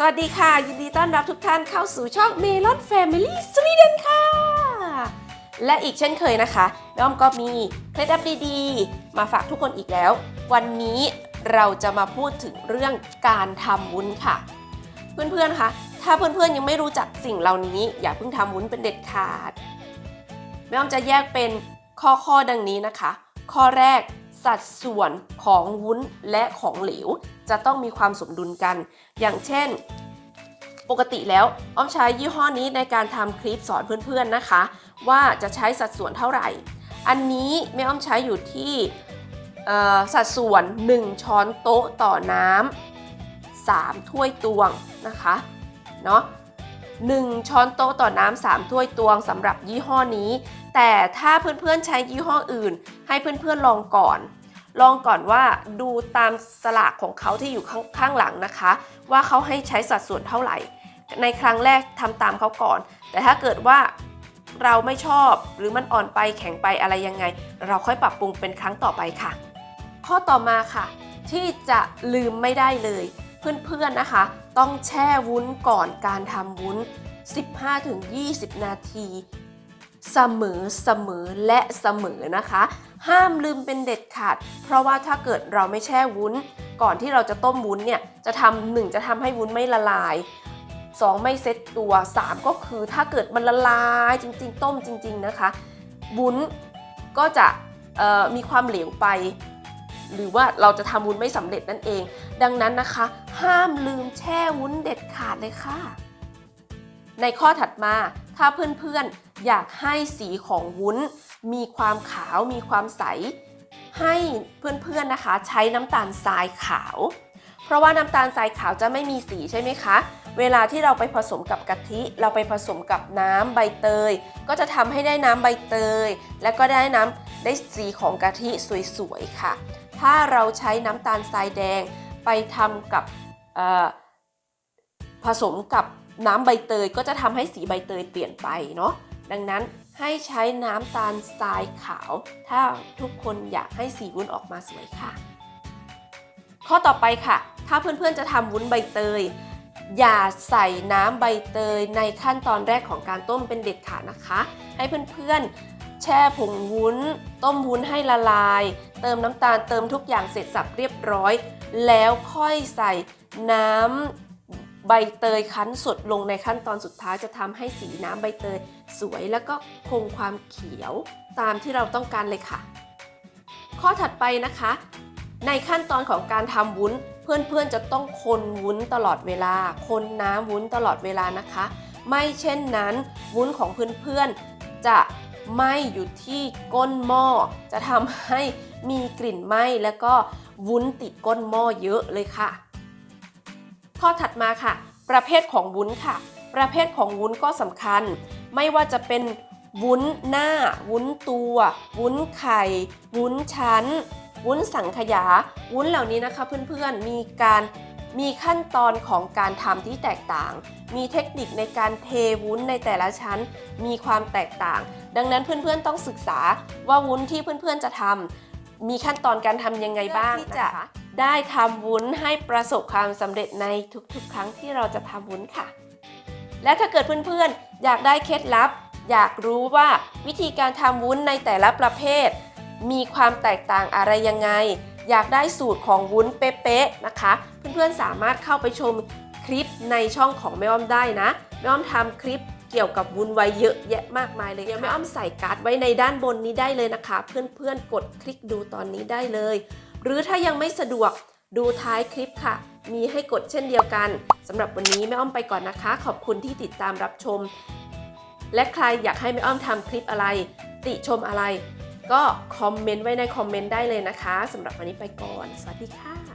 สวัสดีค่ะ ยินดีต้อนรับทุกท่านเข้าสู่ช่อง Melon Family Sweden ค่ะ และอีกเช่นเคยนะคะแม่อ้อมก็มีเคล็ดลับดีๆ มาฝากทุกคนอีกแล้ว วันนี้เราจะมาพูดถึงเรื่องการทำวุ้นค่ะ เพื่อนๆคะถ้าเพื่อนๆยังไม่รู้จักสิ่งเหล่านี้ อย่าเพิ่งทำวุ้นเป็นเด็ดขาดแม่อ้อมจะแยกเป็นข้อๆดังนี้นะคะ ข้อแรก สัดส่วนของวุ้นและของเหลว จะต้องมีความสมดุลกัน อย่างเช่น ปกติแล้วอ้อมใช้ยี่ห้อนี้ในการทำคลิปสอนเพื่อนๆนะคะ ว่าจะใช้สัดส่วนเท่าไหร่ อันนี้แม่อ้อมใช้อยู่ที่สัดส่วน 1 ช้อนโต๊ะต่อน้ำ3ถ้วยตวงนะคะเนาะ 1 ช้อนโต๊ะต่อน้ำ3ถ้วยตวงสำหรับยี่ห้อนี้ แต่ถ้าเพื่อนๆใช้ยี่ห้ออื่น ให้เพื่อนๆลองก่อน ลองก่อนว่าดูตามสลากของเขาที่อยู่ข้างข้างหลังนะคะ ว่าเขาให้ใช้สัดส่วนเท่าไหร่ ในครั้งแรกทำตามเขาก่อน แต่ถ้าเกิดว่าเราไม่ชอบหรือมันอ่อนไปแข็งไปอะไรยังไง เราค่อยปรับปรุงเป็นครั้งต่อไปค่ะ ข้อต่อมาค่ะ ที่จะลืมไม่ได้เลย เพื่อนๆนะคะ ต้องแช่วุ้นก่อนการทำวุ้น 15-20 นาที เสมอเสมอและเสมอนะคะ ห้ามลืมเป็นเด็ดขาด เพราะว่าถ้าเกิดเราไม่แช่วุ้น ก่อนที่เราจะต้มวุ้นเนี่ยจะทำหนึ่งจะทำให้วุ้นไม่ละลาย 2 ไม่เซ็ตตัว 3 ก็คือถ้าเกิดมันละลายจริง ๆ ต้มจริง ๆนะคะวุ้นก็จะมีความเหลวไป หรือว่าเราจะทำวุ้นไม่สำเร็จนั่นเอง ดังนั้นนะคะ ห้ามลืมแช่วุ้นเด็ดขาดเลยค่ะ ในข้อถัดมาถ้าเพื่อนๆอยากให้สีของวุ้น มีความขาวมีความใส ให้เพื่อนๆนะคะใช้น้ำตาลทรายขาว เพราะว่าน้ำตาลทรายขาวจะไม่มีสีใช่ไหมคะเวลาที่เราไปผสมกับกะทิ เราไปผสมกับน้ำใบเตย ก็จะทำให้ได้น้ำใบเตย และก็ได้น้ำได้สีของกะทิสวยๆค่ะ ถ้าเราใช้น้ำตาลทรายแดงไปทำกับผสมกับน้ำใบเตยก็จะทำให้สีใบเตยเปลี่ยนไปเนาะดังนั้นให้ใช้น้ำตาลทรายขาว ถ้าทุกคนอยากให้สีวุ้นออกมาสวยค่ะ ข้อต่อไปค่ะ ถ้าเพื่อนๆจะทำวุ้นใบเตย อย่าใส่น้ำใบเตยในขั้นตอนแรกของการต้มเป็นเด็ดขาดนะคะ ให้เพื่อนๆ แช่ผงวุ้น ต้มวุ้นให้ละลาย เติมน้ำตาลเติมทุกอย่างเสร็จสับเรียบร้อย แล้วค่อยใส่น้ำใบเตยคั้นสดลงในขั้นตอนสุดท้ายจะทำให้สีน้ำใบเตยสวยแล้วก็คงความเขียวตามที่เราต้องการเลยค่ะ ข้อถัดไปนะคะ ในขั้นตอนของการทำวุ้น เพื่อนๆจะต้องคนวุ้นตลอดเวลา คนน้ำวุ้นตลอดเวลานะคะ ไม่เช่นนั้นวุ้นของเพื่อนๆจะ ไหม้อยู่ที่ก้นหม้อ จะทำให้มีกลิ่นไหม้แล้วก็วุ้นติดก้นหม้อเยอะเลยค่ะ ข้อถัดมาค่ะ ประเภทของวุ้นค่ะ ประเภทของวุ้นก็สำคัญ ไม่ว่าจะเป็นวุ้นหน้า วุ้นตัว วุ้นไข่ วุ้นชั้น วุ้นสังขยา วุ้นเหล่านี้นะคะเพื่อนๆมีการ มีขั้นตอนของการทำที่แตกต่าง มีเทคนิคในการเทวุ้นในแต่ละชั้น มีความแตกต่าง ดังนั้นเพื่อนๆต้องศึกษาว่าวุ้นที่เพื่อนๆจะทำมีขั้นตอนการทำยังไงบ้างที่จะได้ทำวุ้นให้ประสบความสำเร็จในทุกๆ ครั้งที่เราจะทำวุ้นค่ะ และถ้าเกิดเพื่อนๆ อยากได้เคล็ดลับ อยากรู้ว่าวิธีการทำวุ้นในแต่ละประเภท มีความแตกต่างอะไรยังไง อยากได้สูตรของวุ้นเป๊ะๆนะคะ เพื่อนๆสามารถเข้าไปชมคลิปในช่องของแม่อ้อมได้นะแม่อ้อมทำคลิปเกี่ยวกับวุ้นไว้เยอะแยะมากมายเลยเดี๋ยวแม่อ้อมใส่การ์ดไว้ในด้านบนนี้ได้เลยนะคะ เพื่อนๆกดคลิกดูตอนนี้ได้เลย หรือถ้ายังไม่สะดวกดูท้ายคลิปค่ะ มีให้กดเช่นเดียวกันสำหรับวันนี้แม่อ้อมไปก่อนนะคะ ขอบคุณที่ติดตามรับชม และใครอยากให้แม่อ้อมทำคลิปอะไร ติชมอะไร ก็คอมเมนต์ไว้ในคอมเมนต์ได้เลยนะคะสำหรับวันนี้ไปก่อน สวัสดีค่ะ